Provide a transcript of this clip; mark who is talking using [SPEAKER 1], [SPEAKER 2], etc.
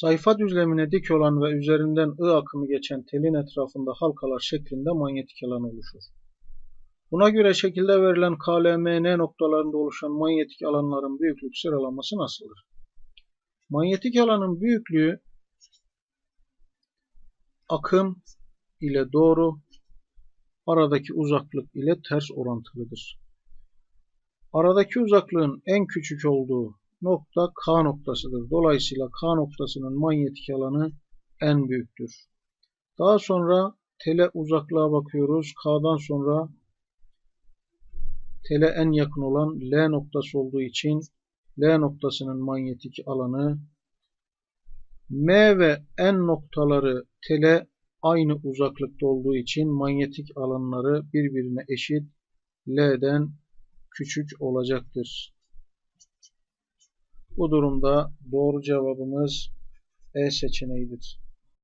[SPEAKER 1] Sayfa düzlemine dik olan ve üzerinden I akımı geçen telin etrafında halkalar şeklinde manyetik alan oluşur. Buna göre şekilde verilen KLMN noktalarında oluşan manyetik alanların büyüklük sıralaması nasıldır? Manyetik alanın büyüklüğü akım ile doğru, aradaki uzaklık ile ters orantılıdır. Aradaki uzaklığın en küçük olduğu nokta K noktasıdır. Dolayısıyla K noktasının manyetik alanı en büyüktür. Daha sonra tele uzaklığa bakıyoruz. K'dan sonra tele en yakın olan L noktası olduğu için L noktasının manyetik alanı M ve N noktaları tele aynı uzaklıkta olduğu için manyetik alanları birbirine eşit L'den küçük olacaktır. Bu durumda doğru cevabımız E seçeneğidir.